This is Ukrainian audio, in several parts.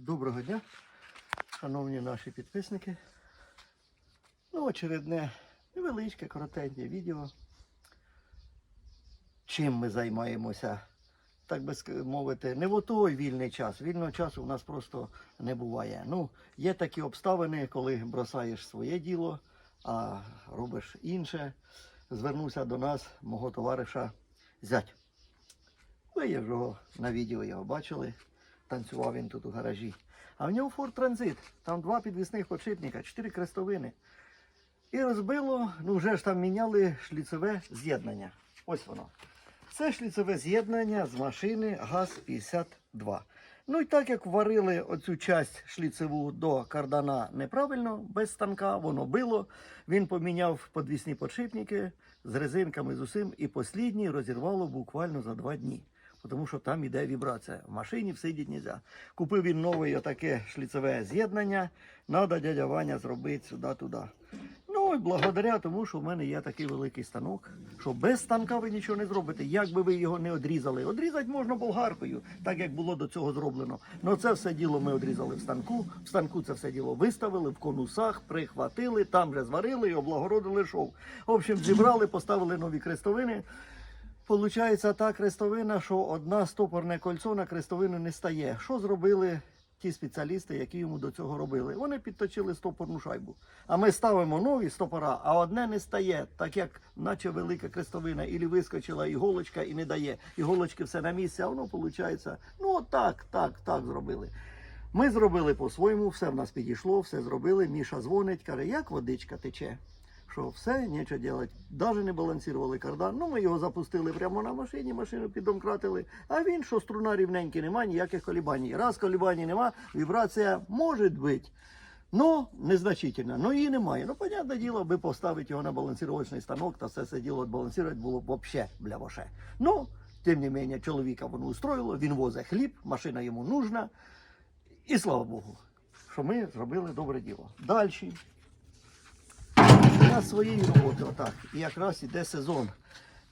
Доброго дня, шановні наші підписники. Ну, очередне невеличке, коротеньке відео. Чим ми займаємося, так би мовити, не в той вільний час. Вільного часу у нас просто не буває. Ну, є такі обставини, коли бросаєш своє діло, а робиш інше. Звернувся до нас мого товариша зять. Ви його на відео його бачили. Танцював він тут у гаражі. А в нього Ford Transit. Там два підвісних подшипника, чотири крестовини. І розбило, ну вже ж там міняли шліцеве з'єднання. Ось воно. Це шліцеве з'єднання з машини ГАЗ-52. Ну і так як варили оцю часть шліцеву до кардана неправильно, без станка, воно било. Він поміняв подвісні подшипники з резинками з усім, і послідній розірвало буквально за два дні. Тому що там іде вібрація. В машині всидіти не. Купив він нове отаке шліцеве з'єднання. Надо дядя Ваня зробити сюди-туди. Ну і благодаря тому, що в мене є такий великий станок, що без станка ви нічого не зробите, як би ви його не одрізали. Одрізати можна болгаркою, так як було до цього зроблено. Ну це все діло ми одрізали в станку. В станку це все діло виставили в конусах, прихватили, там же зварили і облагородили шов. В общем, зібрали, поставили нові крестовини. Получається та крестовина, що одна стопорне кольцо на крестовину не стає. Що зробили ті спеціалісти, які йому до цього робили? Вони підточили стопорну шайбу. А ми ставимо нові стопора, а одне не стає, так як наче велика крестовина, і вискочила іголочка і не дає. Іголочки все на місці, а воно виходить. Ну так, так, так зробили. Ми зробили по-своєму, все в нас підійшло, все зробили. Міша дзвонить, каже, як водичка тече. Що все, нічого делать. Даже не балансували кардан. Ну, ми його запустили прямо на машині, машину піддомкратили. А він, що струна рівненька, нема ніяких колібаній. Раз колібаній нема, вібрація може бути. Ну, незначительно. Ну її немає. Ну, понятне діло, аби поставити його на балансировочний станок, та все це діло відбалансувати було б взагалі бля воше. Ну, тим не менше, чоловіка воно устроїло, він возить хліб, машина йому нужна. І слава Богу, що ми зробили добре діло. Далі. Я своєї роботи отак. І якраз іде сезон.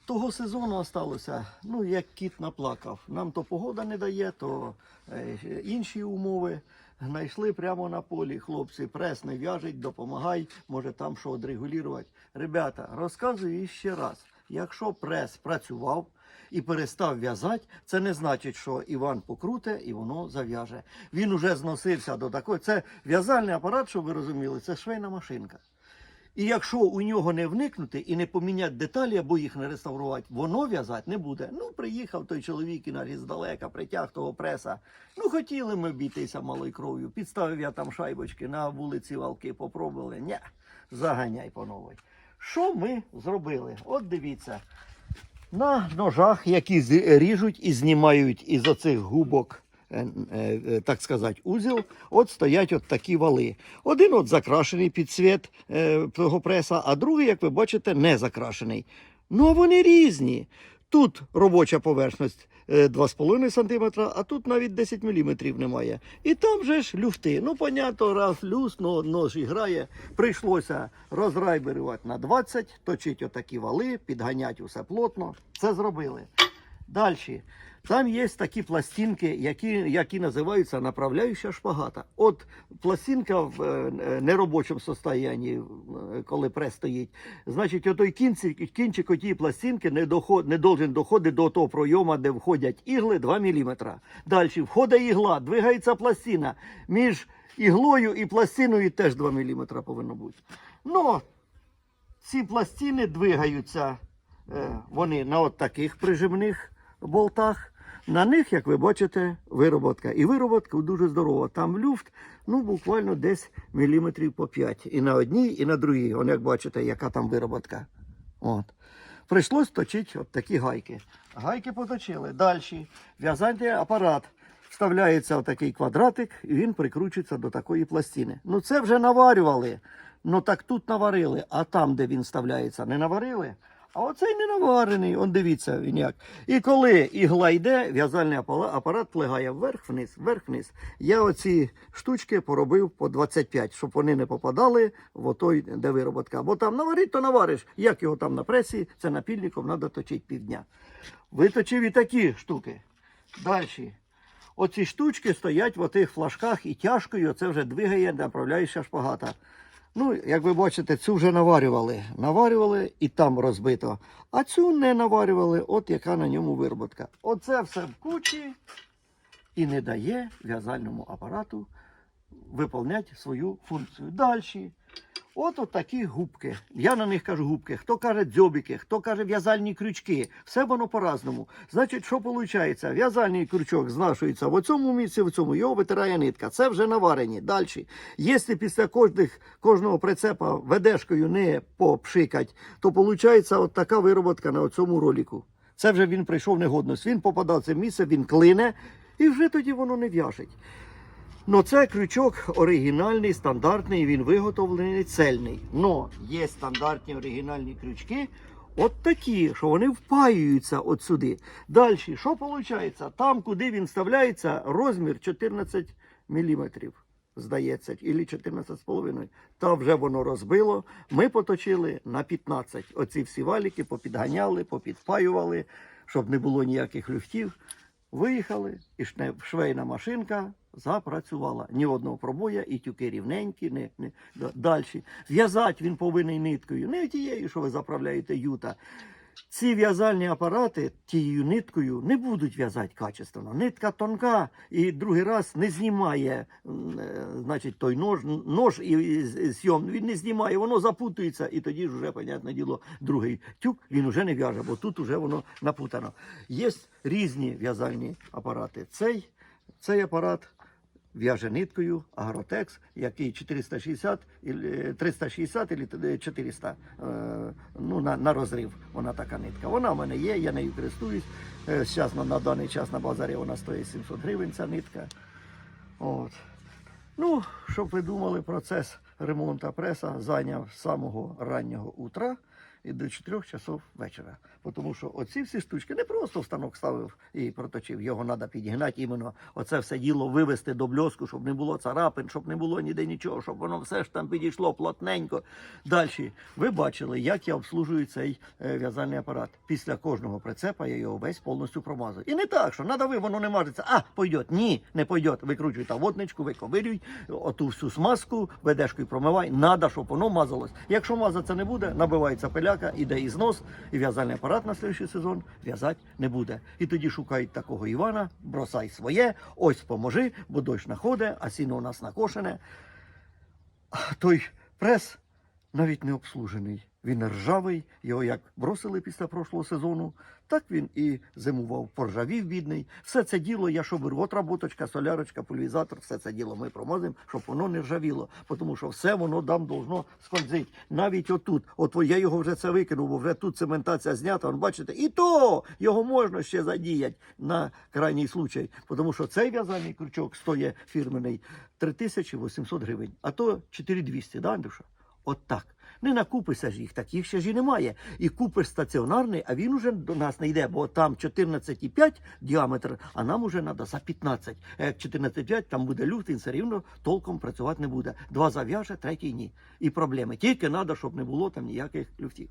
Того сезону осталося, ну як кіт наплакав. Нам то погода не дає, то е, інші умови. Знайшли прямо на полі. Хлопці, прес не в'яжуть, допомагай, може там що одрегулювати. Ребята, розказую ще раз. Якщо прес працював і перестав в'язати, це не значить, що Іван покруте і воно зав'яже. Він уже зносився до такої. Це в'язальний апарат, щоб ви розуміли, це швейна машинка. І якщо у нього не вникнути і не поміняти деталі або їх не реставрувати, воно в'язати не буде. Ну, приїхав той чоловік і навіть здалека, притяг того преса. Ну, хотіли ми бітися малою кров'ю. Підставив я там шайбочки на вулиці Валки, попробували. Ня, заганяй по новій. Що ми зробили? От дивіться. На ножах, які ріжуть і знімають із оцих губок, так сказати, узіл, от стоять от такі вали. Один от закрашений під цвіт е, того преса, а другий, як ви бачите, не закрашений. Ну, а вони різні. Тут робоча поверхність е, 2,5 см, а тут навіть 10 мм немає. І там же ж люфти. Ну, понятно, раз люфт, ну, нож і грає. Прийшлося розрайберувати на 20, точити отакі вали, підганяти усе плотно. Це зробили. Далі. Там є такі пластинки, які, які називаються направляюча шпагата. От пластинка в е, неробочому состоянні, е, коли прес стоїть, значить, отой кінчик, кінчик отієї пластинки не, доход, не должен доходити до того пройому, де входять ігли 2 мм. Далі входить ігла, двигається пластина. Між іглою і пластиною теж 2 мм повинно бути. Ну, ці пластини двигаються е, вони на от таких прижимних болтах. На них, як ви бачите, вироботка. І вироботка дуже здорова. Там люфт, ну, буквально десь міліметрів по 5. І на одній, і на другій. Он, як бачите, яка там вироботка. От. Прийшлось точити от такі гайки. Гайки поточили. Далі. В'язальний апарат. Вставляється отакий квадратик, і він прикручується до такої пластини. Ну це вже наварювали. Ну так тут наварили, а там, де він вставляється, не наварили. А оцей не наварений, он дивіться він як. І коли ігла йде, в'язальний апарат плегає вверх-вниз, вверх-вниз. Я оці штучки поробив по 25, щоб вони не попадали в отой, де вироботка. Бо там наварить, то навариш. Як його там на пресі, це напільником треба точити півдня. Виточив і такі штуки. Далі. Оці штучки стоять в отих флажках і тяжкою це вже двигає, направляюча шпагата. Ну, як ви бачите, цю вже наварювали. Наварювали і там розбито. А цю не наварювали, от яка на ньому вироботка. Оце все в кучі і не дає в'язальному апарату виповняти свою функцію. Далі. От такі губки. Я на них кажу губки. Хто каже дзьобики, хто каже в'язальні крючки. Все воно по-разному. Значить, що виходить? В'язальний крючок знашується в цьому місці, в цьому його витирає нитка. Це вже наварені. Далі. Якщо після кожних, кожного прицепа ведешкою не попшикать, то виходить така вироботка на цьому роліку. Це вже він прийшов негодність. Він попадав в це місце, він клине, і вже тоді воно не в'яжить. Ну, це крючок оригінальний, стандартний, він виготовлений цельний. Но є стандартні оригінальні крючки, от такі, що вони впаюються от сюди. Далі, що виходить? Там, куди він вставляється, розмір 14 мм, здається, або 14,5. Та вже воно розбило. Ми поточили на 15. Оці всі валіки попідганяли, попідпаювали, щоб не було ніяких люфтів. Виїхали, і швейна машинка запрацювала. Ні одного пробоя, і тюки рівненькі, не, не, далі. В'язати він повинен ниткою, не тією, що ви заправляєте юта. Ці в'язальні апарати тією ниткою не будуть в'язати качественно. Нитка тонка і другий раз не знімає е, значить, той нож, нож і, зйом, він не знімає, воно запутується, і тоді ж вже, понятне діло, другий тюк він вже не в'яже, бо тут вже воно напутано. Є різні в'язальні апарати. Цей, цей апарат в'яже ниткою Агротекс, який 460, 360 або 400 е, ну, на, на розрив. Вона така нитка. Вона в мене є, я нею користуюсь. Е, Зараз на, даний час на базарі вона стоїть 700 гривень, ця нитка. От. Ну, щоб ви думали, процес ремонту преса зайняв з самого раннього утра і до 4 часов вечора. Тому що оці всі штучки не просто в станок ставив і проточив. Його треба підігнати, іменно оце все діло вивести до бльоску, щоб не було царапин, щоб не було ніде нічого, щоб воно все ж там підійшло плотненько. Далі, ви бачили, як я обслужую цей е, в'язальний апарат. Після кожного прицепа я його весь повністю промазую. І не так, що надави, воно не мажеться. А, пойде. Ні, не пойде. Викручуйте водничку, виковирюй, оту всю смазку, ведешкою промивай. Надо, щоб воно мазалось. Якщо мазатися не буде, набивається пиляка, іде і знос, і в'язальний апарат на слідчий сезон в'язати не буде. І тоді шукають такого Івана, бросай своє, ось поможи, бо дощ находить, а сіно у нас накошене. А той прес навіть не обслужений. Він ржавий, його як бросили після прошлого сезону, так він і зимував, поржавів бідний. Все це діло я що беру, от роботочка, солярочка, пульвізатор, все це діло ми промозимо, щоб воно не ржавіло, тому що все воно там должно скользити. Навіть отут, от я його вже це викинув, бо вже тут цементація знята, он, бачите, і то його можна ще задіяти на крайній случай, тому що цей в'язальний крючок стоїть фірменний 3800 гривень, а то 4200, да, Андрюша? От так. Не накупишся ж їх, таких ще ж і немає. І купиш стаціонарний, а він уже до нас не йде, бо там 14,5 діаметр, а нам уже треба за 15. А як 14,5, там буде люфт, він все рівно толком працювати не буде. Два зав'яже, третій ні. І проблеми. Тільки треба, щоб не було там ніяких люфтів.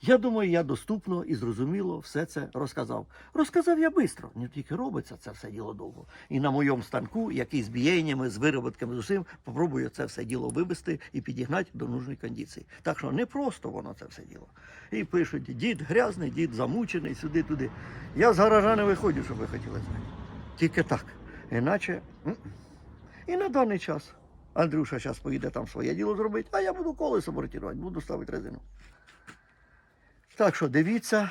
Я думаю, я доступно і зрозуміло все це розказав. Розказав я швидко, не тільки робиться це все діло довго. І на моєму станку, який з бієннями, з вироботками, з усім, попробую це все діло вивести і підігнати до нужної кондиції. Так що не просто воно це все діло. І пишуть, дід грязний, дід замучений, сюди-туди. Я з гаража не виходжу, щоб ви хотіли знати. Тільки так. Іначе. І на даний час. Андрюша зараз поїде там своє діло зробити, а я буду колесо бортувати, буду ставити резину. Так що дивіться,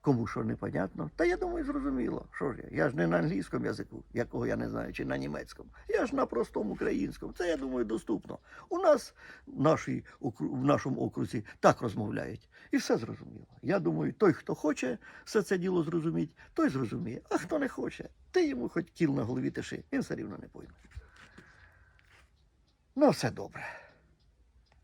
кому що непонятно. Та я думаю, зрозуміло. Що ж я? Я ж не на англійському язику, якого я не знаю, чи на німецькому. Я ж на простому українському. Це я думаю доступно. У нас в, нашій, в нашому окрузі так розмовляють. І все зрозуміло. Я думаю, той, хто хоче все це діло зрозуміти, той зрозуміє. А хто не хоче, ти йому хоч кіл на голові тиши, він все рівно не пойме. Ну, все добре.